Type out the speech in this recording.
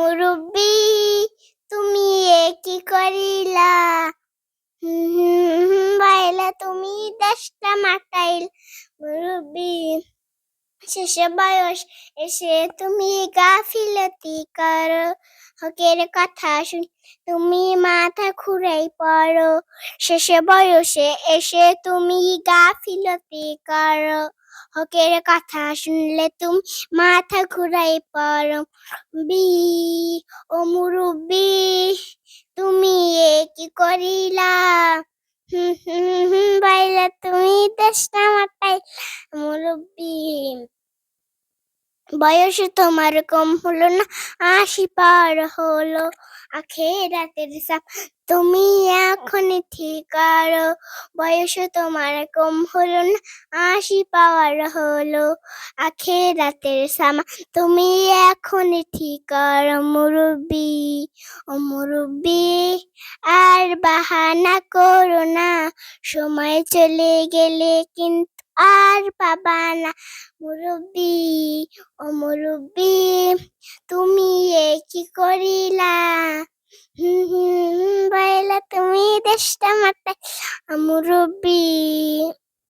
মুরব্বি, তুমি এ কি করিলা? বাইলা তুমি দেশটা মাতাইল। মুরব্বি, শেষে বয়স এসে তুমি গাফিলতি করো। হকের কথা শুন, তুমি মাথা ঘুরাই পড়ো। শেষে বয়সে এসে তুমি গাফিলতি করো। হকের কথা শুনলে তুমি মাথা ঘুরাই পড়ো। বি ও মুরুবি তুমি এ কি করিলা? হুম হুম হুম, বাইলা তুমি দেশটা মাতাই মুরব্বি বয়স তোমার কম হলো না, আশি পার হলো। আখেরাতের সাপ তুমি এখন ঠিক আরও বয়স তোমার কম হলো না, আশি পাওয়ার হলো। আখে আখেরাতের সামা তুমি এখন ঠিক আরও মুরব্বি, ও মুরব্বি, আর বাহানা করো না। সময় চলে গেলে কিন্তু আর পাবা না। মুরব্বি, ও মুরব্বি, তুমি এ কি করিলা? বাইলা তুমি দেশটা মাতাই মুরব্বি